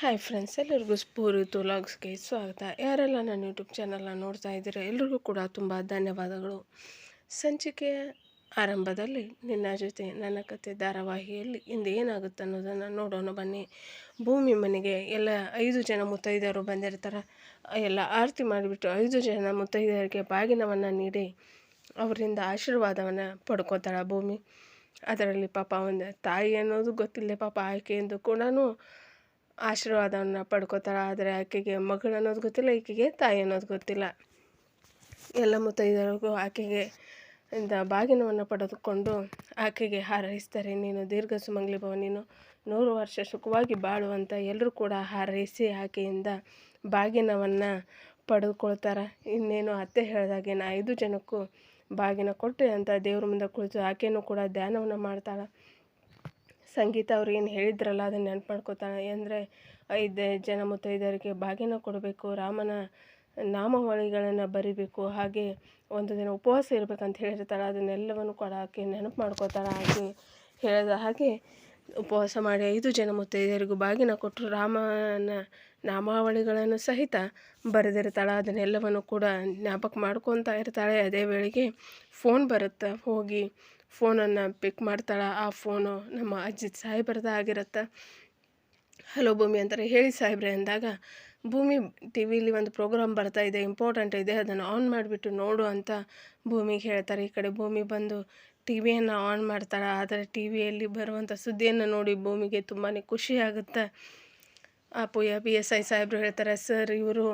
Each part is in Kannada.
ಹಾಯ್ ಫ್ರೆಂಡ್ಸ್, ಎಲ್ಲರಿಗೂ ಸ್ಪೂರಿ ತುಲಾಗ್ಸ್ಗೆ ಸ್ವಾಗತ. ಯಾರೆಲ್ಲ ನನ್ನ ಯೂಟ್ಯೂಬ್ ಚಾನಲ್ನ ನೋಡ್ತಾ ಇದ್ದೀರಾ, ಎಲ್ರಿಗೂ ಕೂಡ ತುಂಬ ಧನ್ಯವಾದಗಳು. ಸಂಚಿಕೆಯ ಆರಂಭದಲ್ಲಿ ನಿನ್ನ ಜೊತೆ ನನ್ನ ಕತೆ ಧಾರಾವಾಹಿಯಲ್ಲಿ ಇಂದು ಏನಾಗುತ್ತೆ ಅನ್ನೋದನ್ನು ನೋಡೋಣ ಬನ್ನಿ. ಭೂಮಿ ಮನೆಗೆ ಎಲ್ಲ ಐದು ಜನ ಮುತ್ತೈದೆಯರು ಬಂದಿರ್ತಾರೆ. ಎಲ್ಲ ಆರತಿ ಮಾಡಿಬಿಟ್ಟು ಐದು ಜನ ಮುತ್ತೈದೆಯರಿಗೆ ಬಾಗಿನವನ್ನು ನೀಡಿ ಅವರಿಂದ ಆಶೀರ್ವಾದವನ್ನು ಪಡ್ಕೋತಾಳೆ ಭೂಮಿ. ಅದರಲ್ಲಿ ಪಾಪ ಒಂದು ತಾಯಿ ಅನ್ನೋದು ಗೊತ್ತಿಲ್ಲ, ಪಾಪ ಆಕೆ ಎಂದು ಕೂಡ ಆಶೀರ್ವಾದವನ್ನು ಪಡ್ಕೋತಾರೆ, ಆದರೆ ಆಕೆಗೆ ಮಗಳು ಅನ್ನೋದು ಗೊತ್ತಿಲ್ಲ, ಈಕೆಗೆ ತಾಯಿ ಅನ್ನೋದು ಗೊತ್ತಿಲ್ಲ. ಎಲ್ಲ ಮುತ್ತೈದರಿಗೂ ಆಕೆಗೆ ಇಂದ ಬಾಗಿನವನ್ನು ಪಡೆದುಕೊಂಡು ಆಕೆಗೆ ಹಾರೈಸ್ತಾರೆ. ನೀನು ದೀರ್ಘ ಸುಮಂಗ್ಲಿ ಭವ ನೀನು ನೂರು ವರ್ಷ ಸುಖವಾಗಿ ಬಾಳುವಂತ ಎಲ್ಲರೂ ಕೂಡ ಹಾರೈಸಿ ಆಕೆಯಿಂದ ಬಾಗಿನವನ್ನು ಪಡೆದುಕೊಳ್ತಾರೆ ಇನ್ನೇನು ಅತ್ತೆ ಹೇಳಿದಾಗೆ ನಾ ಐದು ಜನಕ್ಕೂ ಬಾಗಿನ ಕೊಟ್ಟೆ ಅಂತ ದೇವ್ರ ಮುಂದೆ ಕುಳಿತು ಆಕೆಯೂ ಕೂಡ ಧ್ಯಾನವನ್ನು ಮಾಡ್ತಾಳೆ. ಸಂಗೀತ ಅವ್ರು ಏನು ಹೇಳಿದ್ರಲ್ಲ ಅದನ್ನು ನೆನಪು ಮಾಡ್ಕೋತಾಳೆ ಅಂದರೆ ಐದು ಜನ ಮುತ್ತೈದೆಯರಿಗೆ ಬಾಗಿನ ಕೊಡಬೇಕು, ರಾಮನ ನಾಮಾವಳಿಗಳನ್ನು ಬರಿಬೇಕು, ಹಾಗೆ ಒಂದು ದಿನ ಉಪವಾಸ ಇರಬೇಕಂತ ಹೇಳಿರ್ತಾಳೆ. ಅದನ್ನೆಲ್ಲವನ್ನು ಕೂಡ ಆಕೆ ನೆನಪು ಮಾಡ್ಕೋತಾಳೆ ಆಕೆ ಹೇಳಿದ ಹಾಗೆ ಉಪವಾಸ ಮಾಡಿ ಐದು ಜನ ಮುತ್ತೈದೆಯರಿಗೂ ಬಾಗಿನ ಕೊಟ್ಟರು ರಾಮನ ನಾಮಾವಳಿಗಳನ್ನು ಸಹಿತ ಬರೆದಿರ್ತಾಳೆ. ಅದನ್ನೆಲ್ಲವನ್ನು ಕೂಡ ಜ್ಞಾಪಕ ಮಾಡ್ಕೊತಾ ಇರ್ತಾಳೆ. ಅದೇ ವೇಳೆಗೆ ಫೋನ್ ಬರುತ್ತೆ ಹೋಗಿ ಫೋನನ್ನು ಪಿಕ್ ಮಾಡ್ತಾಳೆ, ಆ ಫೋನು ನಮ್ಮ ಅಜ್ಜಿ ಸಾಹೇಬ್ರದ ಆಗಿರುತ್ತೆ. ಹಲೋ ಭೂಮಿ ಅಂತಾರೆ. ಹೇಳಿ ಸಾಹೇಬ್ರೆ ಅಂದಾಗ, ಭೂಮಿ ಟಿ ವಿಲಿ ಒಂದು ಪ್ರೋಗ್ರಾಮ್ ಬರ್ತಾ ಇದೆ, ಇಂಪಾರ್ಟೆಂಟ್ ಇದೆ, ಅದನ್ನು ಆನ್ ಮಾಡಿಬಿಟ್ಟು ನೋಡು ಅಂತ ಭೂಮಿಗೆ ಹೇಳ್ತಾರೆ. ಈ ಕಡೆ ಭೂಮಿ ಬಂದು ಟಿ ವಿಯನ್ನು ಆನ್ ಮಾಡ್ತಾಳೆ, ಆದರೆ ಟಿ ವಿಯಲ್ಲಿ ಬರುವಂಥ ಸುದ್ದಿಯನ್ನು ನೋಡಿ ಭೂಮಿಗೆ ತುಂಬಾ ಖುಷಿ ಆಗುತ್ತೆ. ಆ ಪುಯ್ಯ ಪಿ ಎಸ್ ಐ ಸಾಹೇಬ್ರು ಹೇಳ್ತಾರೆ, ಸರ್, ಇವರು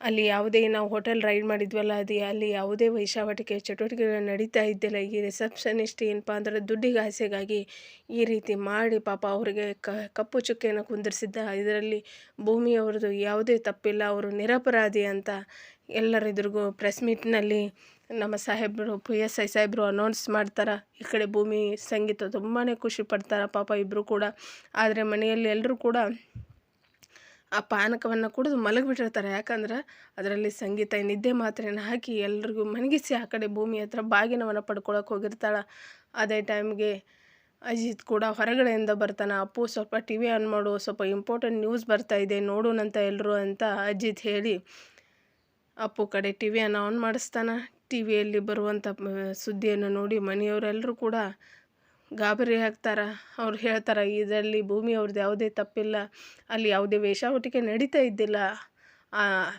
ಅಲ್ಲಿ ಯಾವುದೇ ನಾವು ಹೋಟೆಲ್ ರೈಡ್ ಮಾಡಿದ್ವಲ್ಲ, ಅದು ಅಲ್ಲಿ ಯಾವುದೇ ವೈಶಾವಟಿಕೆ ಚಟುವಟಿಕೆಗಳು ನಡೀತಾ ಇದ್ದಿಲ್ಲ. ಈ ರಿಸೆಪ್ಷನಿಸ್ಟ್ ಏನಪ್ಪ ಅಂದ್ರೆ ದುಡ್ಡಿಗೆ ಆಸೆಗಾಗಿ ಈ ರೀತಿ ಮಾಡಿ ಪಾಪ ಅವರಿಗೆ ಕಪ್ಪು ಚುಕ್ಕೆಯನ್ನು ಕುಂದಿರಿಸಿದ್ದ. ಇದರಲ್ಲಿ ಭೂಮಿಯವ್ರದ್ದು ಯಾವುದೇ ತಪ್ಪಿಲ್ಲ. ಅವರು ನಿರಪರಾಧಿ ಅಂತ ಎಲ್ಲರೆದುರಿಗೂ ಪ್ರೆಸ್ ಮೀಟ್ನಲ್ಲಿ ನಮ್ಮ ಸಾಹೇಬರು ಪಿ ಎಸ್ ಐ ಸಾಹೇಬರು ಅನೌನ್ಸ್ ಮಾಡ್ತಾರೆ. ಈ ಕಡೆ ಭೂಮಿ ಸಂಗೀತ ತುಂಬಾ ಖುಷಿ ಪಡ್ತಾರೆ ಪಾಪ ಇಬ್ಬರು ಕೂಡ. ಆದರೆ ಮನೆಯಲ್ಲಿ ಎಲ್ಲರೂ ಕೂಡ ಆ ಪಾನಕವನ್ನು ಕುಡಿದು ಮಲಗಿಬಿಟ್ಟಿರ್ತಾರೆ. ಯಾಕಂದ್ರೆ ಅದರಲ್ಲಿ ಸಂಗೀತ, ನಿದ್ದೆ ಮಾತ್ರೆಯನ್ನು ಹಾಕಿ ಎಲ್ರಿಗೂ ಮನಗಿಸಿ ಆ ಕಡೆ ಭೂಮಿ ಹತ್ರ ಬಾಗಿನವನ್ನು ಪಡ್ಕೊಳಕ್ಕೆ ಹೋಗಿರ್ತಾಳೆ. ಅದೇ ಟೈಮ್ಗೆ ಅಜಿತ್ ಕೂಡ ಹೊರಗಡೆಯಿಂದ ಬರ್ತಾನೆ. ಅಪ್ಪು ಸ್ವಲ್ಪ ಟಿ ವಿ ಆನ್ ಮಾಡು, ಸ್ವಲ್ಪ ಇಂಪಾರ್ಟೆಂಟ್ ನ್ಯೂಸ್ ಬರ್ತಾ ಇದೆ, ನೋಡೋಣಂತ ಎಲ್ಲರೂ ಅಂತ ಅಜಿತ್ ಹೇಳಿ ಅಪ್ಪು ಕಡೆ ಟಿ ವಿಯನ್ನು ಆನ್ ಮಾಡಿಸ್ತಾನೆ. ಟಿ ವಿಯಲ್ಲಿ ಬರುವಂಥ ಸುದ್ದಿಯನ್ನು ನೋಡಿ ಮನೆಯವರೆಲ್ಲರೂ ಕೂಡ ಗಾಬರಿ ಆಗ್ತಾರೆ? ಅವ್ರು ಹೇಳ್ತಾರೆ, ಇದರಲ್ಲಿ ಭೂಮಿ ಅವ್ರದ್ದು ಯಾವುದೇ ತಪ್ಪಿಲ್ಲ. ಅಲ್ಲಿ ಯಾವುದೇ ವೇಷಾವಟಿಕೆ ನಡೀತಾ ಇದ್ದಿಲ್ಲ.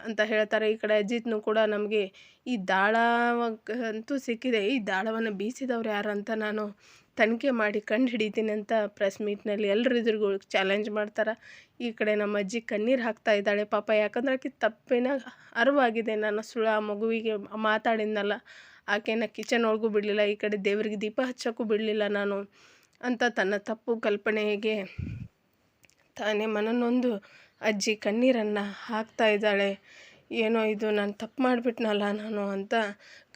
ಅಂತ ಹೇಳ್ತಾರೆ. ಈ ಕಡೆ ಅಜಿತ್ನು ಕೂಡ ನಮಗೆ, ಈ ದಾಳ ಅಂತೂ ಸಿಕ್ಕಿದೆ. ಈ ದಾಳವನ್ನು ಬೀಸಿದವ್ರು ಯಾರು ಅಂತ ನಾನು ತನಿಖೆ ಮಾಡಿ ಕಂಡು ಹಿಡಿತೀನಿ ಅಂತ ಪ್ರೆಸ್ ಮೀಟ್ನಲ್ಲಿ ಎಲ್ಲರ ಎದುರುಗಳು ಚಾಲೆಂಜ್ ಮಾಡ್ತಾರೆ. ಈ ಕಡೆ ನಮ್ಮ ಅಜ್ಜಿ ಕಣ್ಣೀರು ಹಾಕ್ತಾ ಇದ್ದಾಳೆ. ಪಾಪ ಯಾಕಂದ್ರೆ ಆಕೆ ತಪ್ಪಿನ ಅರಿವಾಗಿದೆ. ನಾನು ಸುಳ್ಳು ಆ ಮಗುವಿಗೆ ಮಾತಾಡಿದ್ನಲ್ಲ. ಆಕೆನ ಕಿಚನ್ ಒಳಗೂ ಬಿಡಲಿಲ್ಲ, ಈ ಕಡೆ ದೇವರಿಗೆ ದೀಪ ಹಚ್ಚೋಕ್ಕೂ ಬಿಡಲಿಲ್ಲ ನಾನು ಅಂತ ತನ್ನ ತಪ್ಪು ಕಲ್ಪನೆಗೆ ತಾನೇ ಮನನೊಂದು ಅಜ್ಜಿ ಕಣ್ಣೀರನ್ನು ಹಾಕ್ತಾ ಇದ್ದಾಳೆ. ಏನೋ ಇದು, ನಾನು ತಪ್ಪು ಮಾಡಿಬಿಟ್ನಲ್ಲ ನಾನು ಅಂತ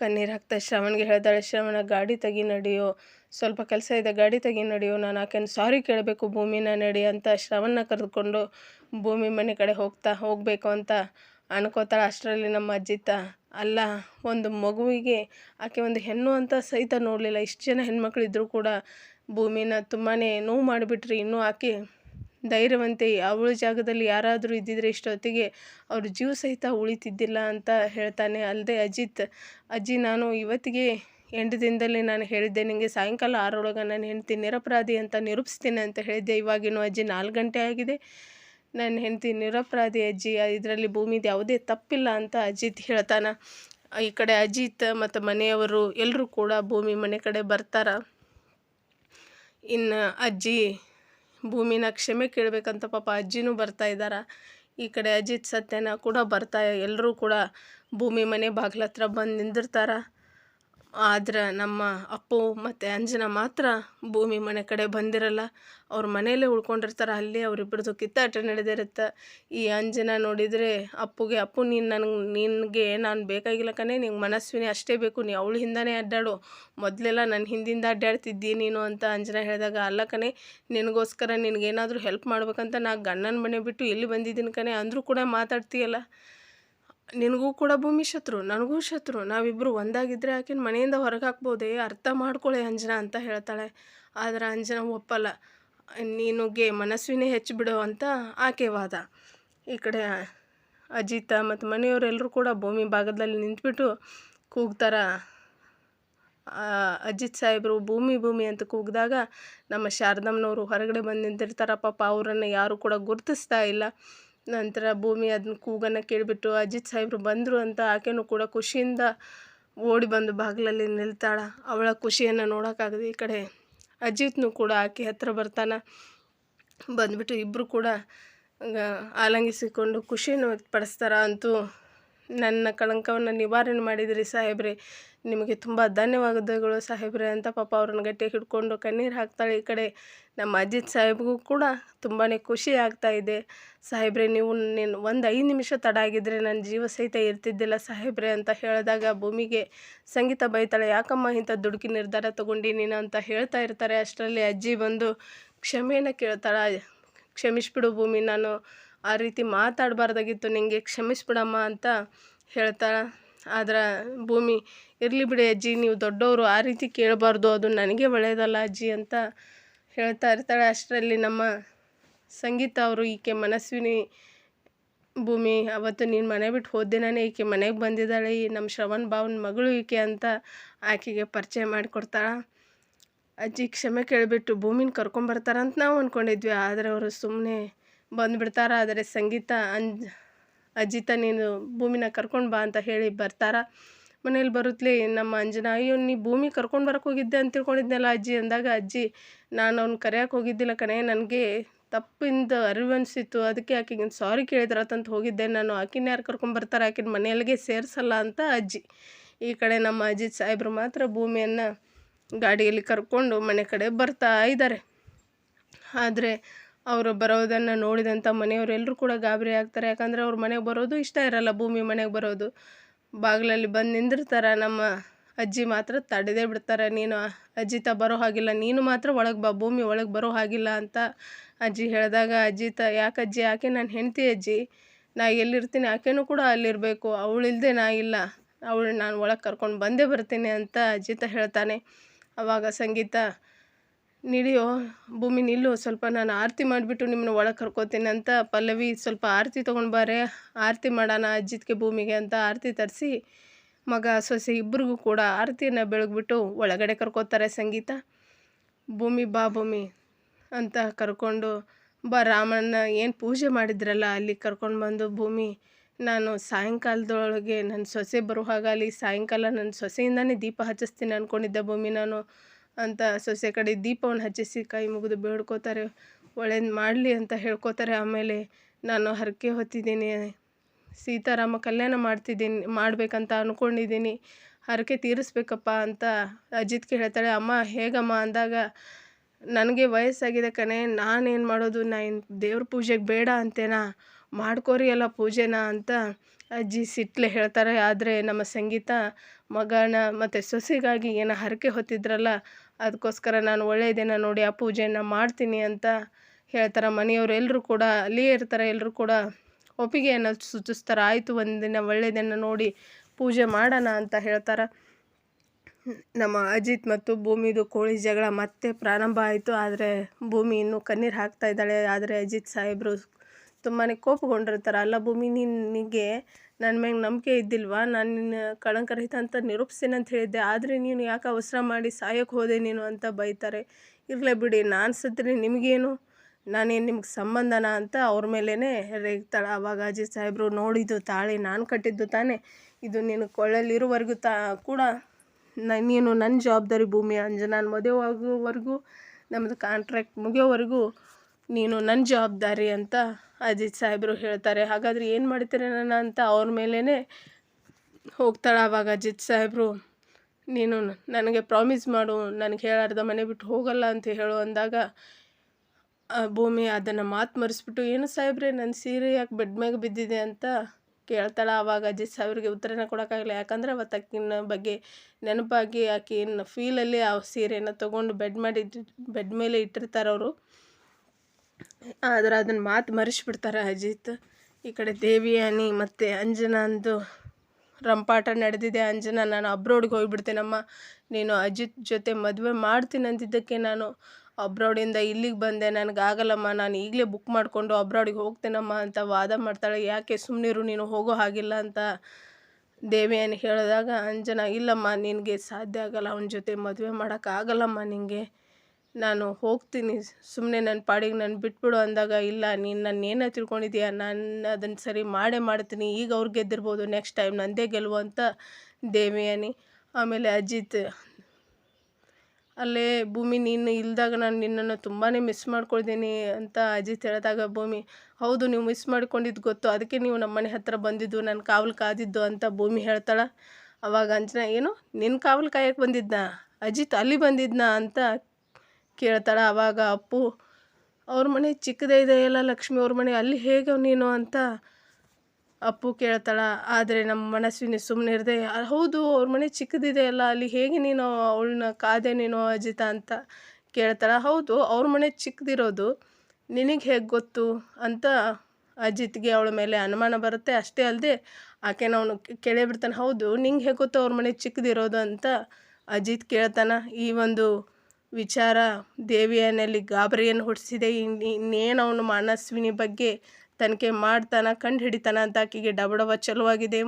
ಕಣ್ಣೀರು ಹಾಕ್ತಾ ಶ್ರವಣ್ಗೆ ಹೇಳ್ತಾಳೆ, ಶ್ರವಣ, ಗಾಡಿ ತೆಗಿ ನಡೆಯೋ, ಸ್ವಲ್ಪ ಕೆಲಸ ಇದೆ, ಗಾಡಿ ತೆಗಿ ನಡೆಯೋ, ನಾನು ಆಕೆನ ಸಾರಿ ಕೇಳಬೇಕು, ಭೂಮಿನ ನಡಿ ಅಂತ ಶ್ರವಣ್ನ ಕರೆದುಕೊಂಡು ಭೂಮಿ ಮನೆ ಕಡೆ ಹೋಗ್ತಾ ಹೋಗಬೇಕು ಅಂತ ಅನ್ಕೋತಾಳೆ ಅಷ್ಟರಲ್ಲಿ ನಮ್ಮ ಅಜ್ಜಿ ತ ಅಲ್ಲ, ಒಂದು ಮಗುವಿಗೆ ಆಕೆ ಒಂದು ಹೆಣ್ಣು ಅಂತ ಸಹಿತ ನೋಡಲಿಲ್ಲ. ಇಷ್ಟು ಜನ ಹೆಣ್ಮಕ್ಳು ಇದ್ದರೂ ಕೂಡ ಭೂಮಿನ ತುಂಬಾ ನೋವು ಮಾಡಿಬಿಟ್ರಿ. ಇನ್ನೂ ಆಕೆ ಧೈರ್ಯವಂತೆ ಅವಳ ಜಾಗದಲ್ಲಿ ಯಾರಾದರೂ ಇದ್ದಿದ್ರೆ ಇಷ್ಟೊತ್ತಿಗೆ ಅವ್ರ ಜೀವ ಸಹಿತ ಉಳಿತಿದ್ದಿಲ್ಲ ಅಂತ ಹೇಳ್ತಾನೆ. ಅಲ್ಲದೆ ಅಜಿತ್, ಅಜ್ಜಿ, ನಾನು ಇವತ್ತಿಗೆ ಎಂಟು ದಿನದಲ್ಲಿ ನಾನು ಹೇಳಿದ್ದೆ. ನಿಮಗೆ ಸಾಯಂಕಾಲ ಆರೊಳಗೆ ನಾನು ಹೆಂಡ್ತಿ ನಿರಪರಾಧಿ ಅಂತ ನಿರೂಪಿಸ್ತೀನಿ ಅಂತ ಹೇಳಿದ್ದೆ. ಇವಾಗಿನೂ ಅಜ್ಜಿ ನಾಲ್ಕು ಗಂಟೆ ಆಗಿದೆ. ನನ್ನ ಹೆಂಡತಿ ನಿರಪರಾಧಿ ಅಜ್ಜಿ, ಇದರಲ್ಲಿ ಭೂಮಿದು ಯಾವುದೇ ತಪ್ಪಿಲ್ಲ ಅಂತ ಅಜಿತ್ ಹೇಳ್ತಾನೆ. ಈ ಕಡೆ ಅಜಿತ್ ಮತ್ತು ಮನೆಯವರು ಎಲ್ಲರೂ ಕೂಡ ಭೂಮಿ ಮನೆ ಕಡೆ ಬರ್ತಾರೆ. ಇನ್ನು ಅಜ್ಜಿ ಭೂಮಿನ ಕ್ಷಮೆ ಕೇಳಬೇಕಂತ ಪಾಪ ಅಜ್ಜಿನೂ ಬರ್ತಾ ಇದ್ದಾರೆ. ಈ ಕಡೆ ಅಜಿತ್ ಸತ್ಯನ ಕೂಡ ಬರ್ತಾ ಎಲ್ಲರೂ ಕೂಡ ಭೂಮಿ ಮನೆ ಬಾಗ್ಲ ಬಂದು ನಿಂದಿರ್ತಾರೆ. ಆದ್ರೆ ನಮ್ಮ ಅಪ್ಪು ಮತ್ತು ಅಂಜನ ಮಾತ್ರ ಭೂಮಿ ಮನೆ ಕಡೆ ಬಂದಿರಲ್ಲ. ಅವ್ರ ಮನೆಯಲ್ಲೇ ಉಳ್ಕೊಂಡಿರ್ತಾರೆ. ಅಲ್ಲಿ ಅವರಿಬ್ಬರದು ಕಿತ್ತಾಟ ನಡೆದಿರುತ್ತೆ. ಈ ಅಂಜನ ನೋಡಿದರೆ ಅಪ್ಪುಗೆ, ಅಪ್ಪು, ನೀನು ನನಗೆ ನಿನಗೆ ನಾನು ಬೇಕಾಗಿಲ್ಲ ಕಣೆ. ನಿಂಗೆ ಮನಸ್ವಿನಿ ಅಷ್ಟೇ ಬೇಕು. ನೀ ಅವಳ ಹಿಂದಾನೆ ಅಡ್ಡಾಡು. ಮೊದಲೆಲ್ಲ ನನ್ನ ಹಿಂದಿಂದ ಅಡ್ಡಾಡ್ತಿದ್ದಿ ನೀನು ಅಂತ ಅಂಜನ ಹೇಳಿದಾಗ, ಅಲ್ಲ ಕಣೆ, ನಿನಗೋಸ್ಕರ ನಿನಗೇನಾದರೂ ಹೆಲ್ಪ್ ಮಾಡ್ಬೇಕಂತ ನಾ ಗಂಡನ ಮನೆ ಬಿಟ್ಟು ಎಲ್ಲಿ ಬಂದಿದ್ದೀನಿ ಕಣೆ. ಅಂದರೂ ಕೂಡ ಮಾತಾಡ್ತೀಯಲ್ಲ. ನಿನಗೂ ಕೂಡ ಭೂಮಿ ಶತ್ರು, ನನಗೂ ಶತ್ರು. ನಾವಿಬ್ಬರು ಒಂದಾಗಿದ್ದರೆ ಆಕಿನ ಮನೆಯಿಂದ ಹೊರಗೆ ಹಾಕ್ಬೋದೇ ಅರ್ಥ ಮಾಡ್ಕೊಳ್ಳಿ ಅಂಜನಾ ಅಂತ ಹೇಳ್ತಾಳೆ. ಆದರೆ ಅಂಜನಾ ಒಪ್ಪಲ್ಲ. ನೀನುಗೆ ಮನಸ್ವಿನೇ ಹೆಚ್ಚು ಬಿಡು ಅಂತ ಆಕೆ ವಾದ. ಈ ಕಡೆ ಅಜಿತ ಮತ್ತು ಮನೆಯವರೆಲ್ಲರೂ ಕೂಡ ಭೂಮಿ ಭಾಗದಲ್ಲಿ ನಿಂತ್ಬಿಟ್ಟು ಕೂಗ್ತಾರ. ಅಜಿತ್ ಸಾಹೇಬರು ಭೂಮಿ ಭೂಮಿ ಅಂತ ಕೂಗಿದಾಗ ನಮ್ಮ ಶಾರದಮ್ಮನವರು ಹೊರಗಡೆ ಬಂದು ನಿಂತಿರ್ತಾರ ಪಾಪ ಅವರನ್ನು ಯಾರೂ ಕೂಡ ಗುರುತಿಸ್ತಾ ಇಲ್ಲ. ನಂತರ ಭೂಮಿ ಅದನ್ನ ಕೂಗನ್ನು ಕೇಳಿಬಿಟ್ಟು ಅಜಿತ್ ಸಾಹೇಬ್ರು ಬಂದರು ಅಂತ ಆಕೆನೂ ಕೂಡ ಖುಷಿಯಿಂದ ಓಡಿ ಬಂದು ಬಾಗಿಲಲ್ಲಿ ನಿಲ್ತಾಳ. ಅವಳ ಖುಷಿಯನ್ನು ನೋಡೋಕ್ಕಾಗದೆ ಈ ಕಡೆ ಅಜಿತ್ನು ಕೂಡ ಆಕೆ ಹತ್ರ ಬರ್ತಾನ. ಬಂದ್ಬಿಟ್ಟು ಇಬ್ಬರು ಕೂಡ ಆಲಂಗಿಸಿಕೊಂಡು ಖುಷಿಯನ್ನು ವ್ಯಕ್ತಪಡಿಸ್ತಾರ. ಅಂತೂ ನನ್ನ ಕಳಂಕವನ್ನು ನಿವಾರಣೆ ಮಾಡಿದ್ರಿ ಸಾಹೇಬ್ರೆ. ನಿಮಗೆ ತುಂಬ ಧನ್ಯವಾದಗಳು ಸಾಹೇಬ್ರೆ ಅಂತ ಪಾಪ ಅವ್ರನ್ನ ಗಟ್ಟಿ ಹಿಡ್ಕೊಂಡು ಕಣ್ಣೀರು ಹಾಕ್ತಾಳೆ ಈ ಕಡೆ. ನಮ್ಮ ಅಜಿತ್ ಸಾಹೇಬ್ಗೂ ಕೂಡ ತುಂಬಾ ಖುಷಿ ಆಗ್ತಾ ಇದೆ. ಸಾಹೇಬ್ರೆ, ನೀವು ನೀನು ಒಂದು ಐದು ನಿಮಿಷ ತಡ ಆಗಿದ್ರೆ ನನ್ನ ಜೀವ ಸಹಿತ ಇರ್ತಿದ್ದಿಲ್ಲ ಸಾಹೇಬ್ರೆ ಅಂತ ಹೇಳಿದಾಗ ಭೂಮಿಗೆ ಸಂಗೀತ ಬೈತಾಳೆ, ಯಾಕಮ್ಮ ಇಂಥ ದುಡುಕಿ ನಿರ್ಧಾರ ತಗೊಂಡಿ ನೀನು? ಅಂತ ಹೇಳ್ತಾ ಇರ್ತಾರೆ. ಅಷ್ಟರಲ್ಲಿ ಅಜ್ಜಿ ಬಂದು ಕ್ಷಮೆಯನ್ನು ಕೇಳ್ತಾಳೆ, ಕ್ಷಮಿಸ್ಬಿಡು ಭೂಮಿ, ನಾನು ಆ ರೀತಿ ಮಾತಾಡಬಾರ್ದಾಗಿತ್ತು ನಿನಗೆ ಕ್ಷಮಿಸ್ಬಿಡಮ್ಮ ಅಂತ ಹೇಳ್ತಾಳೆ ಆದ್ರೆ ಭೂಮಿ ಇರಲಿ ಬಿಡಿ ಅಜ್ಜಿ, ನೀವು ದೊಡ್ಡವರು ಆ ರೀತಿ ಕೇಳಬಾರ್ದು, ಅದು ನನಗೆ ಒಳ್ಳೆಯದಲ್ಲ ಅಜ್ಜಿ ಅಂತ ಹೇಳ್ತಾ ಇರ್ತಾಳೆ. ಅಷ್ಟರಲ್ಲಿ ನಮ್ಮ ಸಂಗೀತ ಅವರು ಈಕೆ ಮನಸ್ವಿನಿ ಭೂಮಿ, ಅವತ್ತು ನೀನು ಮನೆ ಬಿಟ್ಟು ಹೋದಿನೇ ಈಕೆ ಮನೆಗೆ ಬಂದಿದ್ದಾಳೆ, ಈ ನಮ್ಮ ಶ್ರವಣ್ ಭಾವನ ಮಗಳು ಈಕೆ ಅಂತ ಆಕೆಗೆ ಪರಿಚಯ ಮಾಡಿಕೊಡ್ತಾಳೆ. ಅಜ್ಜಿ, ಕ್ಷಮೆ ಕೇಳಿಬಿಟ್ಟು ಭೂಮಿನ ಕರ್ಕೊಂಬರ್ತಾರಂತ ನಾವು ಅಂದ್ಕೊಂಡಿದ್ವಿ ಆದರೆ ಅವರು ಸುಮ್ಮನೆ ಬಂದುಬಿಡ್ತಾರ, ಆದರೆ ಸಂಗೀತ ಅಂಜ್ ಅಜ್ಜಿತ ನೀನು ಭೂಮಿನ ಕರ್ಕೊಂಡು ಬಾ ಅಂತ ಹೇಳಿ ಬರ್ತಾರ? ಮನೇಲಿ ಬರುತ್ತಲೇ ನಮ್ಮ ಅಂಜನಾ, ಅಯ್ಯೋ, ನೀ ಭೂಮಿ ಕರ್ಕೊಂಡು ಬರಕ್ಕೆ ಹೋಗಿದ್ದೆ ಅಂತ ತಿಳ್ಕೊಂಡಿದ್ನಲ್ಲ ಅಜ್ಜಿ? ಅಂದಾಗ, ಅಜ್ಜಿ, ನಾನು ಅವ್ನು ಕರೆಯೋಕೆ ಹೋಗಿದ್ದಿಲ್ಲ ಕಣೆ, ನನಗೆ ತಪ್ಪಿಂದ ಅರಿವು ಅದಕ್ಕೆ ಆಕೆಗೆ ಸಾರಿ ಕೇಳಿದ್ರತಂತ ಹೋಗಿದ್ದೆ. ನಾನು ಆಕಿನ ಯಾರು ಕರ್ಕೊಂಬರ್ತಾರೆ ಆಕಿನ ಮನೆಯಲ್ಲಿಗೆ ಸೇರಿಸಲ್ಲ ಅಂತ ಅಜ್ಜಿ. ಈ ಕಡೆ ನಮ್ಮ ಅಜ್ಜಿ ಸಾಹೇಬ್ರು ಮಾತ್ರ ಭೂಮಿಯನ್ನು ಗಾಡಿಯಲ್ಲಿ ಕರ್ಕೊಂಡು ಮನೆ ಕಡೆ ಬರ್ತಾ ಇದ್ದಾರೆ ಆದರೆ ಅವರು ಬರೋದನ್ನು ನೋಡಿದಂಥ ಮನೆಯವರೆಲ್ಲರೂ ಕೂಡ ಗಾಬರಿ ಆಗ್ತಾರೆ. ಯಾಕಂದರೆ ಅವ್ರ ಮನೆಗೆ ಬರೋದು ಇಷ್ಟ ಇರಲ್ಲ, ಭೂಮಿ ಮನೆಗೆ ಬರೋದು. ಬಾಗಿಲಲ್ಲಿ ಬಂದು ನಿಂದಿರ್ತಾರೆ, ನಮ್ಮ ಅಜ್ಜಿ ಮಾತ್ರ ತಡೆದೇ ಬಿಡ್ತಾರೆ. ನೀನು ಅಜ್ಜಿತ ಬರೋ ಹಾಗಿಲ್ಲ, ನೀನು ಮಾತ್ರ ಒಳಗೆ ಬಾ, ಭೂಮಿ ಒಳಗೆ ಬರೋ ಹಾಗಿಲ್ಲ ಅಂತ ಅಜ್ಜಿ ಹೇಳಿದಾಗ, ಅಜ್ಜಿ ತ, ಯಾಕೆ ಅಜ್ಜಿ? ಆಕೆ ನಾನು ಹೆಂಡ್ತಿ ಅಜ್ಜಿ? ನಾ ಎಲ್ಲಿರ್ತೀನಿ? ಆಕೆನೂ ಕೂಡ ಅಲ್ಲಿರಬೇಕು. ಅವಳಿಲ್ಲದೆ ನಾ ಇಲ್ಲ. ಅವಳು ನಾನು ಒಳಗೆ ಕರ್ಕೊಂಡು ಬಂದೇ ಬರ್ತೀನಿ ಅಂತ ಅಜ್ಜಿತ ಹೇಳ್ತಾನೆ. ಆವಾಗ ಸಂಗೀತ ನಿಡಿಯೋ ಭೂಮಿ ನಿಲ್ಲು, ಸ್ವಲ್ಪ ನಾನು ಆರತಿ ಮಾಡಿಬಿಟ್ಟು ನಿಮ್ಮನ್ನ ಒಳಗೆ ಕರ್ಕೋತೀನಿ ಅಂತ ಪಲ್ಲವಿ ಸ್ವಲ್ಪ ಆರತಿ ತೊಗೊಂಡು ಬಾರೆ, ಆರತಿ ಮಾಡೋಣ ಅಜ್ಜಿತ್ಗೆ ಭೂಮಿಗೆ ಅಂತ ಆರತಿ ತರಿಸಿ, ಮಗ ಸೊಸೆ ಇಬ್ಬರಿಗೂ ಕೂಡ ಆರತಿಯನ್ನು ಬೆಳಗ್ಬಿಟ್ಟು ಒಳಗಡೆ ಕರ್ಕೋತಾರೆ ಸಂಗೀತ. ಭೂಮಿ ಬಾ ಭೂಮಿ ಅಂತ ಕರ್ಕೊಂಡು ಬಾ ರಾಮಣ್ಣ, ಏನು ಪೂಜೆ ಮಾಡಿದ್ರಲ್ಲ ಅಲ್ಲಿ ಕರ್ಕೊಂಡು ಬಂದು ಭೂಮಿ, ನಾನು ಸಾಯಂಕಾಲದೊಳಗೆ ನನ್ನ ಸೊಸೆ ಬರೋ ಅಲ್ಲಿ ಸಾಯಂಕಾಲ ನನ್ನ ಸೊಸೆಯಿಂದನೇ ದೀಪ ಹಚ್ಚಿಸ್ತೀನಿ ಅಂದ್ಕೊಂಡಿದ್ದೆ ಭೂಮಿ ನಾನು. ಅಂತ ಸೊಸೆ ಕಡೆ ದೀಪವನ್ನು ಹಚ್ಚಿಸಿ ಕೈ ಮುಗಿದು ಬೇಡ್ಕೋತಾರೆ, ಒಳ್ಳೇದು ಮಾಡಲಿ ಅಂತ ಹೇಳ್ಕೋತಾರೆ. ಆಮೇಲೆ ನಾನು ಹರಕೆ ಹೊತ್ತಿದ್ದೀನಿ, ಸೀತಾರಾಮ ಕಲ್ಯಾಣ ಮಾಡ್ತಿದ್ದೀನಿ, ಮಾಡಬೇಕಂತ ಅಂದ್ಕೊಂಡಿದ್ದೀನಿ ಹರಕೆ ತೀರಿಸ್ಬೇಕಪ್ಪ ಅಂತ ಅಜಿತ್ಗೆ ಹೇಳ್ತಾಳೆ ಅಮ್ಮ, ಹೇಗಮ್ಮ? ಅಂದಾಗ, ನನಗೆ ವಯಸ್ಸಾಗಿದೆ ಕಣೆ, ನಾನೇನು ಮಾಡೋದು? ನಾನು, ದೇವ್ರ ಪೂಜೆಗೆ ಬೇಡ ಅಂತೇನಾ? ಮಾಡ್ಕೋರಿ ಅಲ್ಲ ಪೂಜೆನ ಅಂತ ಅಜ್ಜಿ ಸಿಟ್ಲೆ ಹೇಳ್ತಾರೆ. ಆದರೆ ನಮ್ಮ ಸಂಗೀತ ಮಗನ ಮತ್ತು ಸೊಸೆಗಾಗಿ ಏನೋ ಹರಕೆ ಹೊತ್ತಿದ್ರಲ್ಲ ಅದಕ್ಕೋಸ್ಕರ ನಾನು ಒಳ್ಳೆಯದೇನ ನೋಡಿ ಆ ಪೂಜೆಯನ್ನು ಮಾಡ್ತೀನಿ ಅಂತ ಹೇಳ್ತಾರೆ ಮನೆಯವ್ರು. ಎಲ್ಲರೂ ಕೂಡ ಅಲ್ಲಿಯೇ ಇರ್ತಾರೆ ಎಲ್ಲರೂ ಕೂಡ ಒಪ್ಪಿಗೆಯನ್ನು ಸೂಚಿಸ್ತಾರೆ. ಆಯಿತು, ಒಂದಿನ ಒಳ್ಳೆಯದನ್ನು ನೋಡಿ ಪೂಜೆ ಮಾಡೋಣ ಅಂತ ಹೇಳ್ತಾರೆ. ನಮ್ಮ ಅಜಿತ್ ಮತ್ತು ಭೂಮಿದು ಕೋಳಿ ಜಗಳ ಮತ್ತೆ ಪ್ರಾರಂಭ ಆಯಿತು. ಆದರೆ ಭೂಮಿ ಇನ್ನೂ ಕಣ್ಣೀರು ಹಾಕ್ತಾ ಇದ್ದಾಳೆ. ಆದರೆ ಅಜಿತ್ ಸಾಹೇಬರು ತುಂಬಾ ಕೋಪಗೊಂಡಿರ್ತಾರೆ. ಅಲ್ಲ ಭೂಮಿ ನಿನಗೆ ನನ್ನ ಮ್ಯಾಗ ನಂಬಿಕೆ ಇದ್ದಿಲ್ವಾ? ನಾನು ನಿನ್ನ ಕಳಂಕರಹಿತ ಅಂತ ನಿರೂಪಿಸ್ತೀನಿ ಅಂತ ಹೇಳಿದ್ದೆ. ಆದರೆ ನೀನು ಯಾಕೆ ಅವಸರ ಮಾಡಿ ಸಾಯಕ್ಕೆ ಹೋದೆ ನೀನು ಅಂತ ಬೈತಾರೆ. ಇರಲೇ ಬಿಡಿ, ನಾನು ಸತ್ರೆ ನಿಮಗೇನು? ನಾನೇನು ನಿಮ್ಗೆ ಸಂಬಂಧನ ಅಂತ ಅವ್ರ ಮೇಲೇ ರೇಗ್ತಾಳೆ. ಆವಾಗ ಅಜಿ ಸಾಹೇಬರು ನೋಡಿದ್ದು ತಾಳಿ, ನಾನು ಕಟ್ಟಿದ್ದು ತಾನೇ. ಇದು ನೀನು ಕೊಳ್ಳಲಿರುವರೆಗೂ ತಾ ಕೂಡ ನೀನು ನನ್ನ ಜವಾಬ್ದಾರಿ ಭೂಮಿ ಅಂಜನಾನ್ ಮದುವೆ ಆಗೋವರೆಗೂ ನಮ್ಮದು ಕಾಂಟ್ರಾಕ್ಟ್ ಮುಗಿಯೋವರೆಗೂ ನೀನು ನನ್ನ ಜವಾಬ್ದಾರಿ ಅಂತ ಅಜಿತ್ ಸಾಹೇಬರು ಹೇಳ್ತಾರೆ. ಹಾಗಾದ್ರೆ ಏನು ಮಾಡ್ತೀರಿ ನನ್ನ ಅಂತ ಅವ್ರ ಮೇಲೇ ಹೋಗ್ತಾಳೆ ಆವಾಗ ಅಜಿತ್ ಸಾಹೇಬರು. ನೀನು ನನಗೆ ಪ್ರಾಮಿಸ್ ಮಾಡು, ನನಗೆ ಹೇಳಾರ್ದ ಮನೆ ಬಿಟ್ಟು ಹೋಗಲ್ಲ ಅಂತ ಹೇಳು ಅಂದಾಗ ಭೂಮಿ ಅದನ್ನು ಮಾತು ಮರೆಸ್ಬಿಟ್ಟು, ಏನು ಸಾಹೇಬ್ರೆ ನನ್ನ ಸೀರೆ ಯಾಕೆ ಬೆಡ್ ಮ್ಯಾಗೆ ಬಿದ್ದಿದೆ ಅಂತ ಕೇಳ್ತಾಳೆ ಆವಾಗ ಅಜಿತ್ ಸಾಹೇಬ್ರಿಗೆ ಉತ್ತರನ ಕೊಡೋಕ್ಕಾಗಲ್ಲ ಯಾಕಂದರೆ ಅವತ್ತು ಆಕಿನ ಬಗ್ಗೆ ನೆನಪಾಗಿ ಆಕಿನ ಫೀಲಲ್ಲಿ ಆ ಸೀರೆನ ತೊಗೊಂಡು ಬೆಡ್ ಮಾಡಿ ಬೆಡ್ ಮೇಲೆ ಇಟ್ಟಿರ್ತಾರೆ ಅವರು ಆದ್ರೆ ಅದನ್ನ ಮಾತು ಮರೆಸ್ಬಿಡ್ತಾರೆ ಅಜಿತ್. ಈ ಕಡೆ ದೇವಿಯಾನಿ ಮತ್ತು ಅಂಜನಂದು ರಂಪಾಟ ನಡೆದಿದೆ. ಅಂಜನ, ನಾನು ಅಬ್ರೋಡ್ಗೆ ಹೋಗ್ಬಿಡ್ತೇನಮ್ಮ ನೀನು ಅಜಿತ್ ಜೊತೆ ಮದುವೆ ಮಾಡ್ತೀನಿ ಅಂದಿದ್ದಕ್ಕೆ ನಾನು ಅಬ್ರಾಡಿಂದ ಇಲ್ಲಿಗೆ ಬಂದೆ. ನನಗೆ ಆಗಲ್ಲಮ್ಮ ನಾನು ಈಗಲೇ ಬುಕ್ ಮಾಡಿಕೊಂಡು ಅಬ್ರಾಡಿಗೆ ಹೋಗ್ತೇನಮ್ಮ ಅಂತ ವಾದ ಮಾಡ್ತಾಳೆ. ಯಾಕೆ ಸುಮ್ಮನಿರು ನೀನು ಹೋಗೋ ಹಾಗಿಲ್ಲ ಅಂತ ದೇವಿಯನ್ನು ಹೇಳಿದಾಗ, ಅಂಜನ, ಇಲ್ಲಮ್ಮ, ನಿನಗೆ ಸಾಧ್ಯ ಆಗಲ್ಲ, ಅವನ ಜೊತೆ ಮದುವೆ ಮಾಡೋಕ್ಕಾಗಲ್ಲಮ್ಮ ನಿನಗೆ ನಾನು ಹೋಗ್ತೀನಿ. ಸುಮ್ಮನೆ ನನ್ನ ಪಾಡಿಗೆ ನಾನು ಬಿಟ್ಬಿಡು ಅಂದಾಗ, ಇಲ್ಲ, ನೀನು ನನ್ನ ಏನೋ ತಿಳ್ಕೊಂಡಿದ್ದೀಯ ನಾನು ಅದನ್ನು ಸರಿ ಮಾಡೇ ಮಾಡ್ತೀನಿ. ಈಗ ಅವ್ರು ಗೆದ್ದಿರ್ಬೋದು. ನೆಕ್ಸ್ಟ್ ಟೈಮ್ ನಂದೇ ಗೆಲುವು ಅಂತ ದೇವಯಾನಿ ಆಮೇಲೆ ಅಜಿತ್. ಅಲ್ಲೇ ಭೂಮಿ, ನೀನು ಇಲ್ದಾಗ ನಾನು ನಿನ್ನನ್ನು ತುಂಬಾ ಮಿಸ್ ಮಾಡ್ಕೊಳ್ತೀನಿ ಅಂತ ಅಜಿತ್ ಹೇಳಿದಾಗ ಭೂಮಿ, ಹೌದು, ನೀವು ಮಿಸ್ ಮಾಡ್ಕೊಂಡಿದ್ದು ಗೊತ್ತು. ಅದಕ್ಕೆ ನೀವು ನಮ್ಮ ಮನೆ ಹತ್ತಿರ ಬಂದಿದ್ದು ನನ್ನ ಕಾವಲು ಕಾದಿದ್ದು ಅಂತ ಭೂಮಿ ಹೇಳ್ತಾಳೆ. ಅವಾಗ ಅಂಜನಾ, ಏನು? ನಿನ್ನ ಕಾವಲು ಕಾಯಕ್ಕೆ ಬಂದಿದ್ನಾ? ಅಜಿತ್ ಅಲ್ಲಿ ಬಂದಿದ್ನಾ? ಅಂತ ಕೇಳ್ತಾಳೆ ಆವಾಗ ಅಪ್ಪು, ಅವ್ರ ಮನೆ ಚಿಕ್ಕದೇ ಇದೆಯಲ್ಲ ಲಕ್ಷ್ಮಿ, ಅವ್ರ ಮನೆ ಅಲ್ಲಿ ಹೇಗೆ ನೀನು ಅಂತ ಅಪ್ಪು ಕೇಳ್ತಾಳೆ. ಆದರೆ ನಮ್ಮ ಮನಸ್ವಿನಿ ಸುಮ್ಮನೆ ಇರದೆ, ಹೌದು, ಅವ್ರ ಮನೆ ಚಿಕ್ಕದಿದೆಯಲ್ಲ ಅಲ್ಲಿ ಹೇಗೆ ನೀನು ಅವಳನ್ನ ಕಾದೆ ನೀನು ಅಜಿತ ಅಂತ ಕೇಳ್ತಾಳೆ. ಹೌದು, ಅವ್ರ ಮನೆ ಚಿಕ್ಕದಿರೋದು, ನಿನಗೆ ಹೇಗೆ ಗೊತ್ತು ಅಂತ ಅಜಿತ್ಗೆ ಅವಳ ಮೇಲೆ ಅನುಮಾನ ಬರುತ್ತೆ. ಅಷ್ಟೇ ಅಲ್ಲದೆ ಆಕೆನ ಅವನು ಕೇಳೇ ಬಿಡ್ತಾನೆ, ಹೌದು, ನಿಂಗೆ ಹೇಗೆ ಗೊತ್ತು ಅವ್ರ ಮನೆ ಚಿಕ್ಕದಿರೋದು ಅಂತ? ಅಜಿತ್ ಕೇಳ್ತಾನೆ. ಈ ಒಂದು ವಿಚಾರ ದೇವಿಯನಲ್ಲಿ ಗಾಬರಿಯನ್ನು ಹುಟ್ಟಿಸಿದೆ. ಇನ್ನೇನು ಅವನು ಮಾನಸ್ವಿನಿ ಬಗ್ಗೆ ತನಿಖೆ ಮಾಡ್ತಾನ ಕಂಡು ಹಿಡಿತಾನ ಅಂತ ಆಕೆಗೆ ಡಬ ಡಬ ಚಲುವಾಗಿದೆ.